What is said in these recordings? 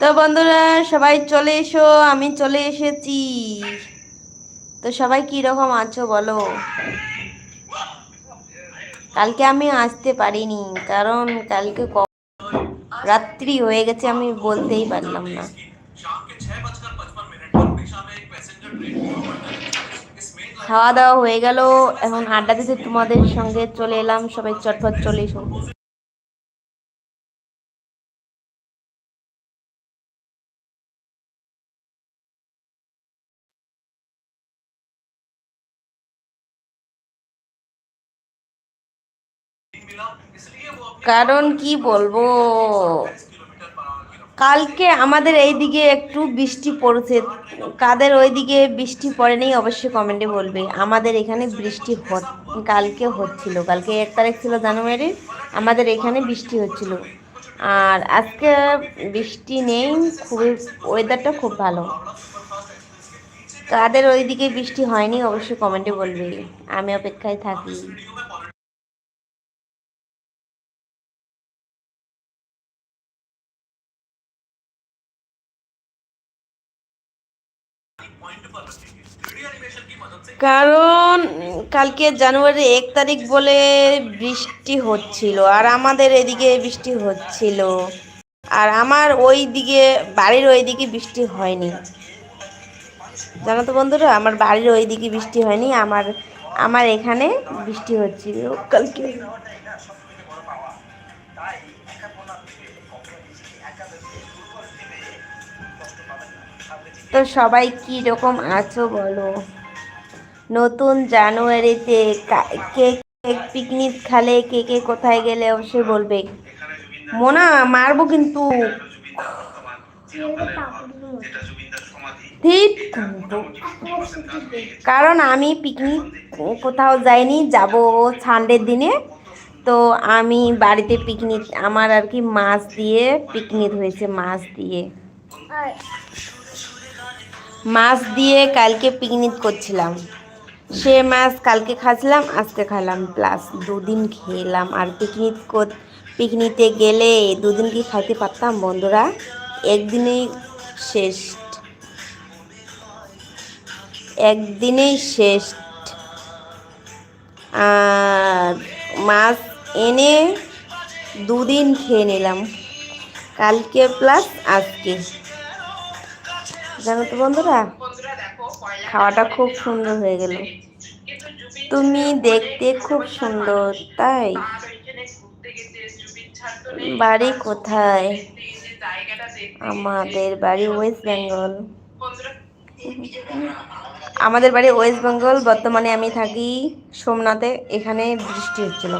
তো বন্ধুরা, সবাই চলে এসো, আমি চলে এসেছি। তো সবাই রকম আছো বলো? কালকে আমি আসতে পারিনি, কারণ কালকে রাত্রি হয়ে গেছে, আমি বলতেই পারলাম না। খাওয়া দাওয়া হয়ে গেল, এখন আড্ডা দিতে তোমাদের সঙ্গে চলে এলাম, সবাই চটপট চলে এসো। কারণ কি বলব? কালকে আমাদের এই দিকে একটু বৃষ্টি পড়ছে। কাদের ওই দিকে বৃষ্টি পড়েনি অবশ্যই কমেন্টে বলবে। আমাদের এখানে বৃষ্টি কালকে হচ্ছিল। কালকে এক তারিখ ছিল জানুয়ারির আমাদের এখানে বৃষ্টি হচ্ছিল। আর আজকে বৃষ্টি নেই, খুবই ওয়েদারটা খুব ভালো। কাদের ওই দিকে বৃষ্টি হয়নি অবশ্যই কমেন্টে বলবে। আমি অপেক্ষায় থাকি। কারণ কালকে জানুয়ারি এক তারিখ বলে বৃষ্টি হচ্ছিল, আর আমাদের এদিকে বৃষ্টি হচ্ছিল। আর আমার ওই দিকে বাড়ির ওই দিকে বৃষ্টি হয়নি। জানো তো বন্ধুরা, আমার বাড়ির ওই দিকে বৃষ্টি হয়নি, আমার আমার এখানে বৃষ্টি হচ্ছিল কালকে। তো সবাই রকম আছো বলো? নতুন জানুয়ারিতে কে পিকনিক খালে কে কে কোথায় গেলে অবশ্যই বলবে। মোনা, মারবো কিন্তু। কারণ আমি পিকনিক কোথাও যাইনি, যাব সানডের দিনে। তো আমি বাড়িতে পিকনিক আমার আর কি মাছ দিয়ে পিকনিক হয়েছে, মাছ দিয়ে। মাছ দিয়ে কালকে পিকনিক করছিলাম। সে মাছ কালকে খাচ্ছিলাম, আজকে খাইলাম প্লাস দুদিন খেলাম। আর পিকনিক কর পিকনিকে গেলে দুদিন কি খাইতে পারতাম বন্ধুরা? একদিনেই শেষ একদিনেই শেষ আর মাছ এনে দুদিন খেয়ে নিলাম। কালকে প্লাস আজকে। জানো তো বন্ধুরা? খাওয়াটা খুব সুন্দর হয়ে গেল। তুমি দেখতে খুব সুন্দর, তাই? বাড়ি কোথায়? আমাদের বাড়ি ওয়েস্ট বেঙ্গল। আমাদের বাড়ি ওয়েস্ট বেঙ্গল, বর্তমানে আমি থাকি সোমনাথে, এখানে বৃষ্টি হচ্ছিল।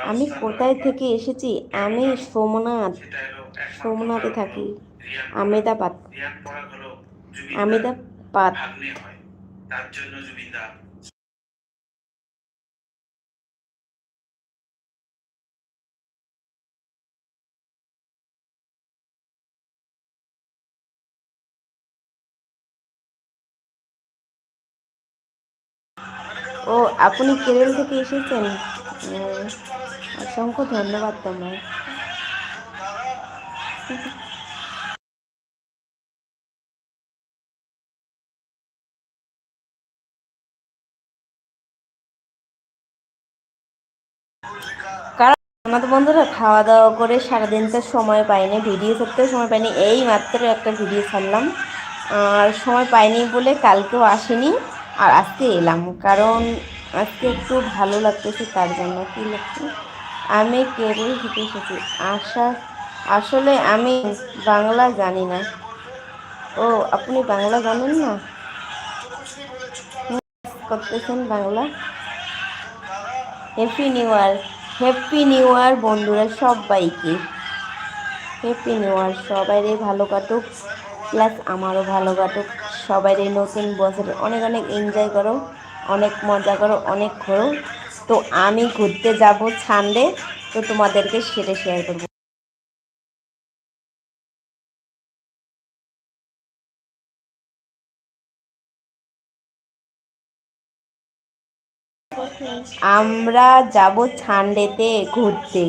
আমি কোথায় থেকে এসেছি? আমি সোমনাথ। সোমনাথে থাকি। আমেদাবাদ। আমেদাবাদ। ও, আপনি কেরল থেকে এসেছেন? অসংখ্য ধন্যবাদ তোমার কারণ আমাদের বন্ধুরা খাওয়া দাওয়া করে সারাদিন তো সময় পাইনি, ভিডিও করতেও সময় পাইনি এই মাত্র একটা ভিডিও ছাড়লাম। আর সময় পাইনি বলে কালকেও আসেনি। আর আজকে এলাম, কারণ আজকে একটু ভালো লাগতেছে তার জন্য। কী লাগছে? আমি কেবল থেকে এসেছি। আশা, আসলে আমি বাংলা জানি না। ও, আপনি বাংলা জানেন না? করতেছেন Bangla? Happy new year happy new year বন্ধুরা সবাইকে। হ্যাপি নিউ ইয়ার সবাই ভালো কাটুক প্লাস আমারও ভালো কাটুক। সবাই নতুন বছরে। অনেক অনেক এনজয় করো, অনেক মজা করো, অনেক ঘোরো। তো আমি ঘুরতে যাব সানডে তো তোমাদেরকে সেটা শেয়ার করব। আমরা যাব ছান্ডেতে ঘুরতে।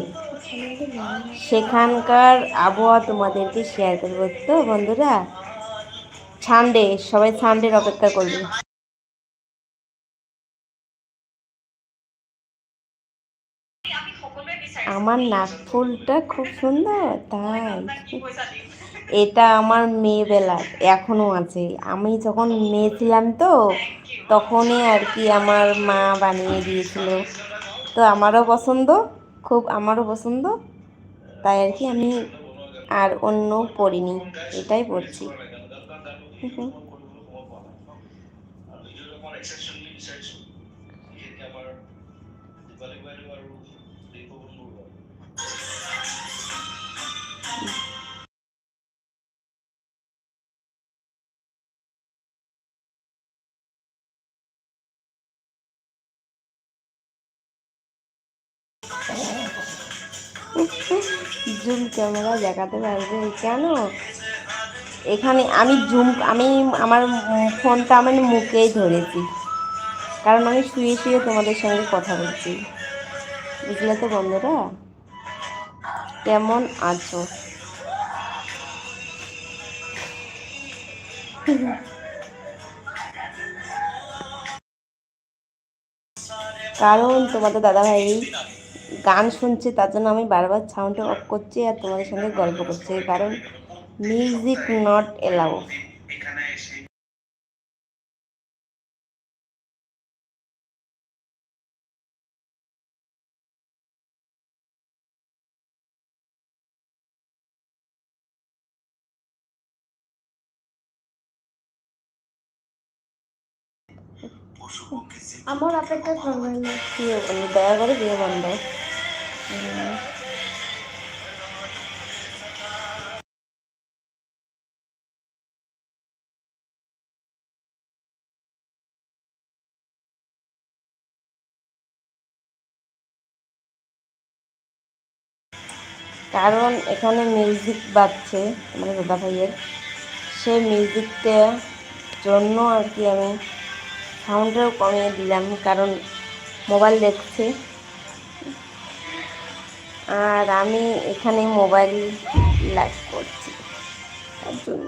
সেখানকার আবহাওয়া তোমাদেরকে শেয়ার করব। তো বন্ধুরা ছান্ডে সবাই ছান্ডের অপেক্ষা করবে। আমার নাক ফুলটা খুব সুন্দর, তাই। এটা আমার মেয়ে মেয়েবেলার এখনও আছে। আমি যখন মেয়ে ছিলাম তো, তখনই আর কি আমার মা বানিয়ে দিয়েছিল। তো আমারও পছন্দ, খুব আমারও পছন্দ। তাই আর কি আমি আর অন্য পড়িনি এটাই পড়ছি। জুম ক্যামেরা দেখাতে পারবে কেন? এখানে আমি জুম, আমি আমার ফোনটা আমি মুখেই ধরেছি। কারণ আমি শুয়ে শুয়ে তোমাদের সঙ্গে কথা বলছি। বুঝলে তো বন্ধুরা? কেমন আছো? কারণ তোমাদের দাদাভাই গান শুনছে, তার জন্য আমি বারবার সাউন্ডটা অফ করছি আর তোমাদের সঙ্গে গল্প করছি। কারণ মিউজিক নট এলাও আমার অপেক্ষা করবেন না। দয়া করে বিয়ে বন্ধ। কারণ এখানে মিউজিক বাজছে মানে দাদা ভাইয়ের। সেই মিউজিকটা জন্য আর কি আমি সাউন্ডটাও কমিয়ে দিলাম, কারণ মোবাইল দেখছে। আর আমি এখানে মোবাইল লাইভ করছি। তার জন্য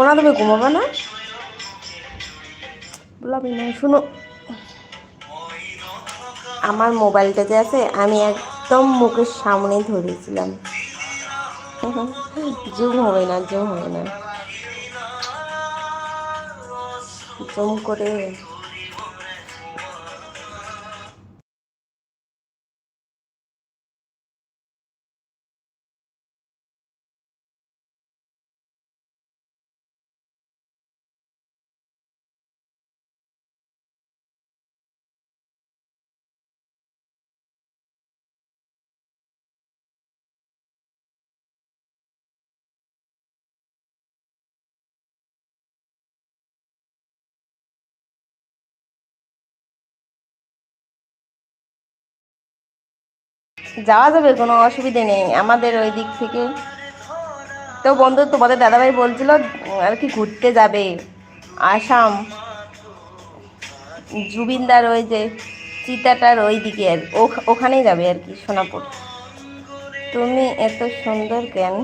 মোনা তুমি ঘুমাবে না? বললাম না শুনো। আমার মোবাইলটা যে আছে, আমি একদম মুখের সামনে ধরেছিলাম। জুম হবে না, জুম হবে না। জুম করে যাওয়া যাবে, কোনো অসুবিধে নেই। আমাদের ওই দিক থেকে তো বন্ধু, তোমাদের দাদাভাই বলছিল আর কি ঘুরতে যাবে। আসাম। জুবিনদার ওই যে চিতাটার ওই দিকে আর ওখানেই যাবে আর কি, সোনাপুর। তুমি এত সুন্দর কেন?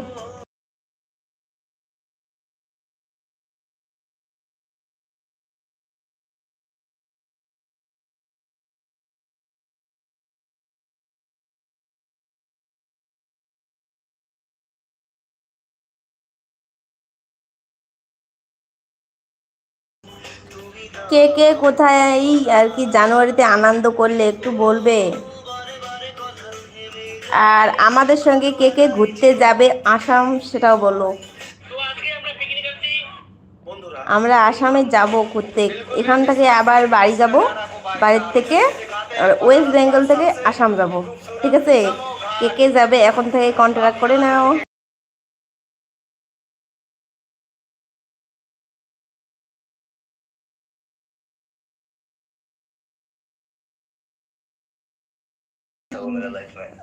কে কে কোথায় আর কি জানুয়ারিতে আনন্দ করলে একটু বলবে? আর আমাদের সঙ্গে কে কে ঘুরতে যাবে আসাম সেটাও বলো। আমরা আসামে যাব ঘুরতে। এখান থেকে আবার বাড়ি যাব, বাড়ির থেকে ওয়েস্ট বেঙ্গল থেকে আসাম যাব। ঠিক আছে? কে কে যাবে এখন থেকে কন্ট্রাক্ট করে নাও।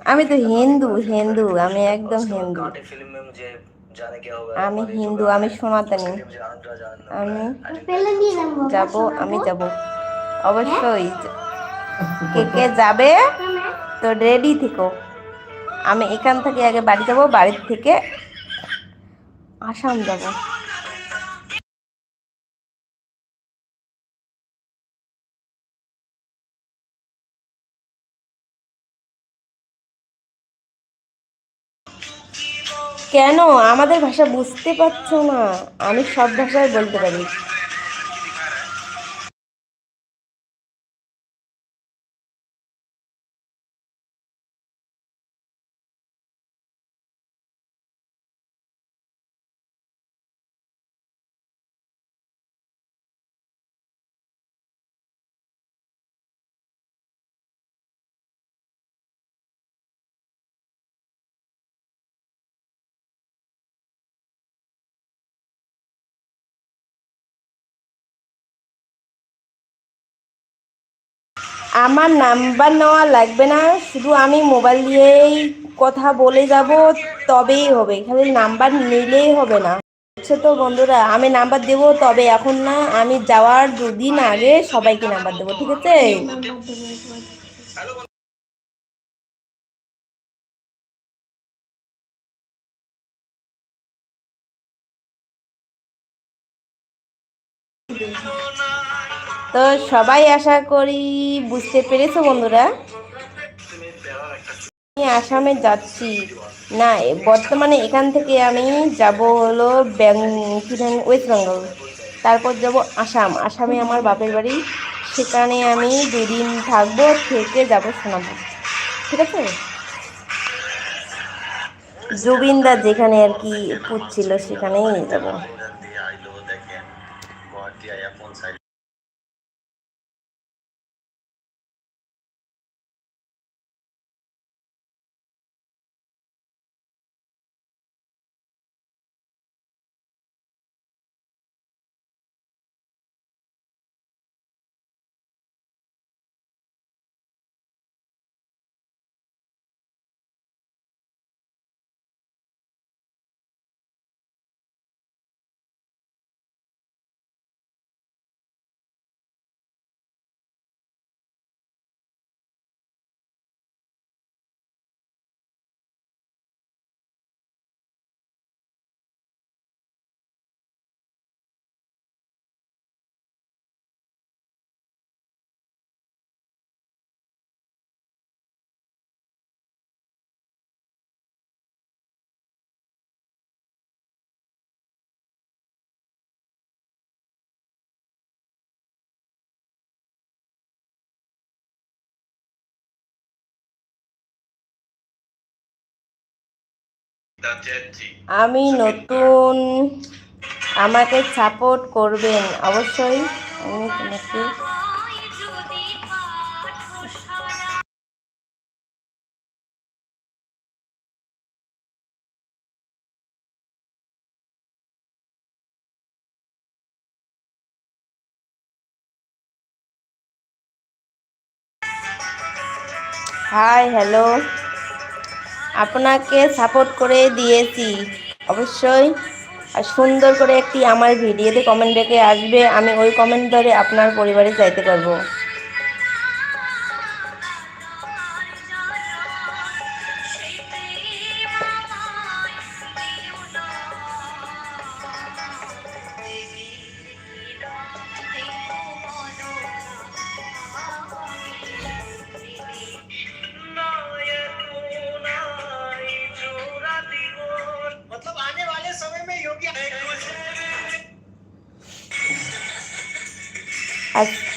আমি তো হিন্দু হিন্দু আমি একদম হিন্দু। আমি হিন্দু আমি সনাতনী। আমি যাব আমি যাব। অবশ্যই। কে কে যাবে? তো রেডি থেকো। আমি এখান থেকে আগে বাড়ি যাব বাড়ির থেকে আসাম যাব। কেন? আমাদের ভাষা বুঝতে পারছ না। আমি সব ভাষায় বলতে পারি। আমার নাম্বার নেওয়া লাগবে না, শুধু আমি মোবাইল দিয়েই কথা বলে যাব, তবেই হবে। খালি নাম্বার নিলেই হবে না। হচ্ছে তো বন্ধুরা, আমি নাম্বার দেবো তবে এখন না, আমি যাওয়ার দুদিন আগে সবাইকে নাম্বার দেবো, ঠিক আছে? তো সবাই আশা করি বুঝতে পেরেছ বন্ধুরা। আমি আসামে যাচ্ছি। না বর্তমানে এখান থেকে আমি যাব হলো ব্যাং ওয়েস্ট বেঙ্গল তারপর যাব আসাম। আসামে আমার বাপের বাড়ি। সেখানে আমি দুদিন থাকব, থেকে যাব শোনাবো ঠিক আছে? জুবিনদা যেখানে আর কি পুচ্ছিল সেখানেই যাব। আমি নতুন আমাকে সাপোর্ট করবেন অবশ্যই। আমি তোমাকে হাই হ্যালো আপনাকে সাপোর্ট করে দিয়েছি। অবশ্যই সুন্দর করে একটি আমার ভিডিওতে কমেন্ট রেখে আসবে। আমি ওই কমেন্ট ধরে আপনার পরিবারে যাইতে পারব। Hasta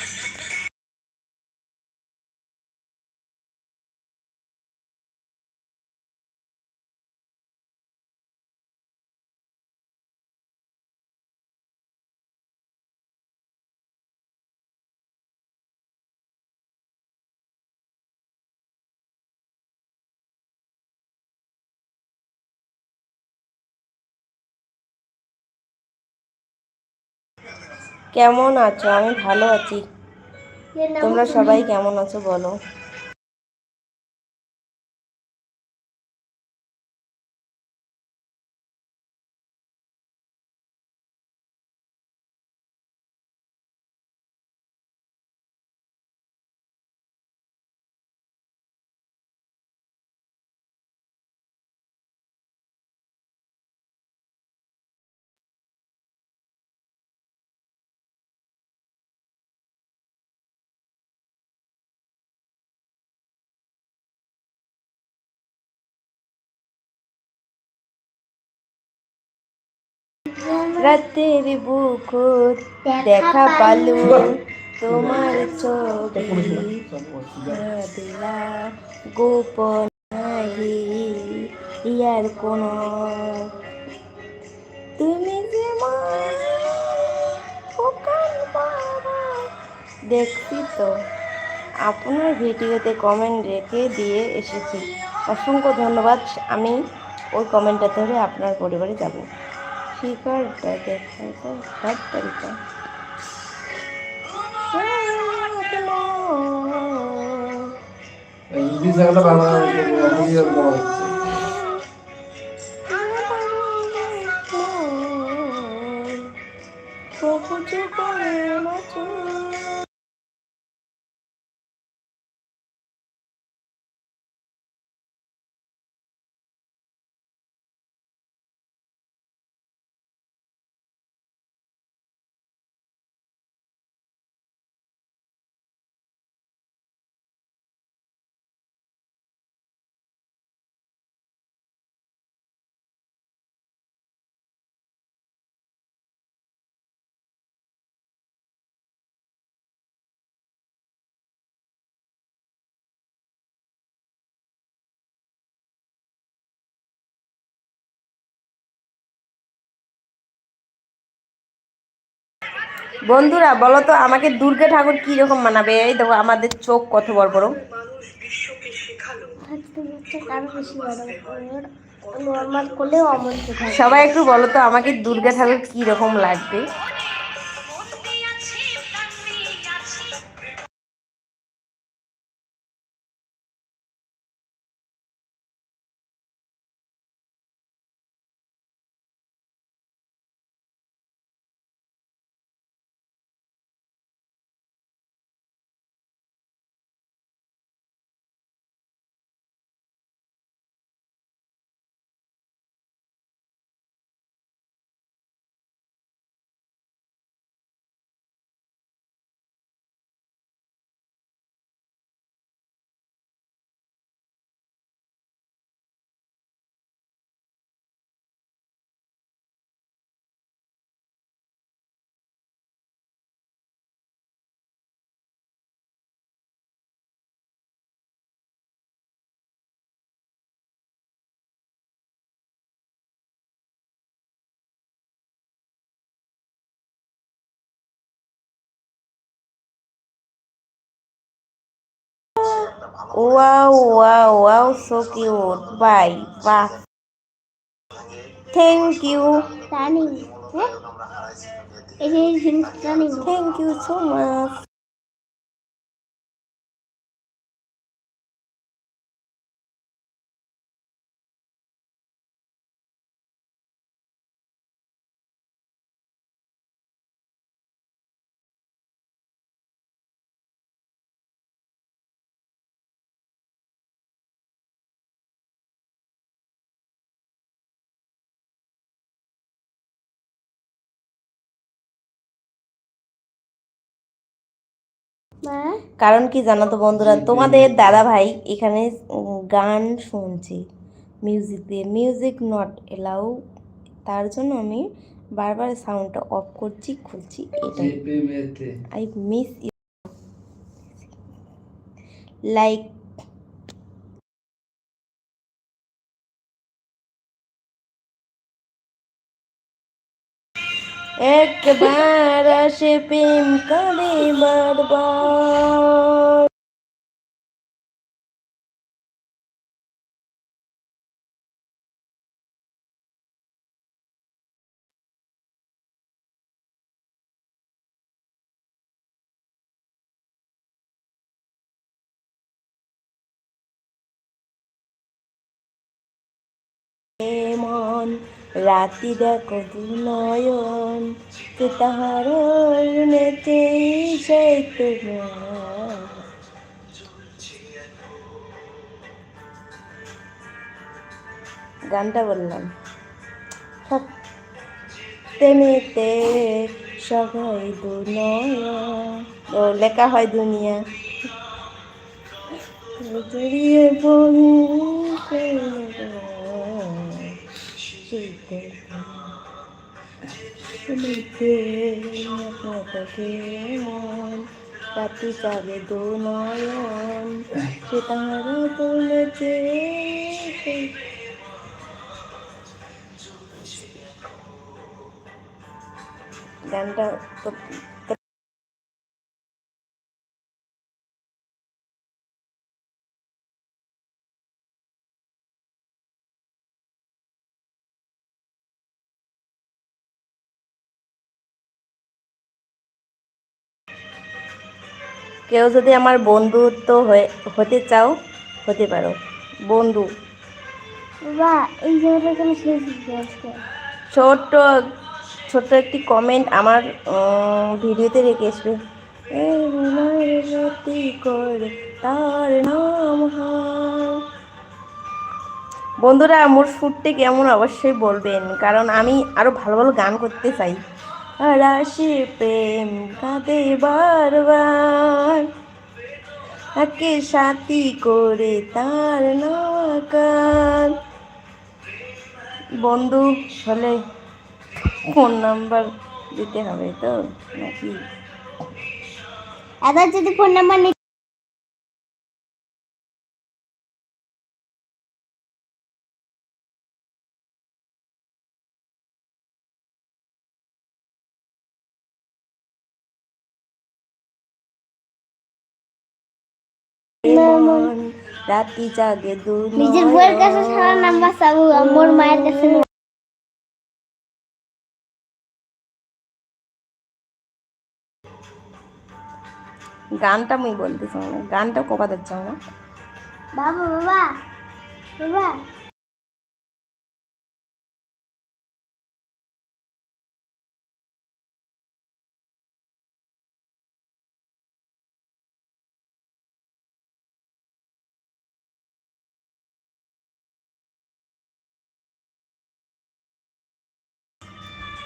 কেমন আছো? আমি ভালো আছি। তোমরা সবাই কেমন আছো বলো? রাতের বুকুর দেখা পালু। তোমার ছবি দিলা গোপন ইয়ার কোন তুমি যে দেখছি তো। আপনার ভিডিওতে কমেন্ট রেখে দিয়ে এসেছি। অসংখ্য ধন্যবাদ। আমি ওই কমেন্টটা ধরে আপনার পরিবারে যাব। শিকারটা দেখার তো সব তরিকা ইংলিশ গানটা বাংলা বন্ধুরা, বলো তো আমাকে দুর্গা ঠাকুর কি রকম মানাবে? এই দেখো, আমাদের চোখ কত বড় বড়। সবাই একটু বলো তো আমাকে দুর্গা ঠাকুর কি রকম লাগবে? Wow, wow, wow, so cute. Bye, bye. Thank you. Stunning. Huh? It is stunning. Thank you so much. কারণ কি জানো তো বন্ধুরা তোমাদের দাদা ভাই এখানে গান শুনছি মিউজিক দিয়ে। মিউজিক নট এলাউ তার জন্য আমি বারবার সাউন্ডটা অফ করছি খুলছি এটা। আই মিস ইউ লাইক একবার আসে প্রেম করে বারবার রাতি দেখো দু নয়ন কে তাহার সেই তোমার। গানটা বললাম। তেমেতে সবাই দু নয়ন ও, লেখা হয় দুনিয়া। জড়িয়ে বলি মন রাতি চাবে দু নয়ন সে তাহারা বলেছে গানটা কেউ যদি আমার বন্ধুত্ব হয়ে হতে চাও হতে পারো। বন্ধু। ছোট্ট ছোট্ট একটি কমেন্ট আমার ভিডিওতে রেখে আসবে তার নাম বন্ধুরা মোর সুরটি কেমন অবশ্যই বলবেন কারণ আমি আরও ভালো ভালো গান করতে চাই। আসে প্রেম কাঁদে বারবার। তাকে সাথী করে তার নাকার বন্ধু হলে ফোন নাম্বার দিতে হবে তো? নাকি? আবার যদি ফোন নাম্বার নিতে মন রাতি জাগে দূর নিজের বউয়ের কাছে সারা নাম বাঁচাবো আমার মায়ের কাছে গানটা মুই বলতেছি না গানটা কবাতে চাও না। বাবা বাবা বাবা।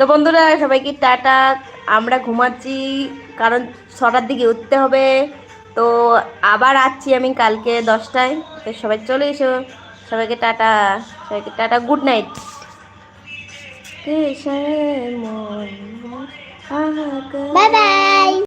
তো বন্ধুরা সবাইকে টাটা। আমরা ঘুমাচ্ছি কারণ ছটার দিকে উঠতে হবে। তো আবার আসছি আমি কালকে দশটায়। তো সবাই চলে এসো। সবাইকে টাটা। সবাইকে tata. Good night. Bye bye.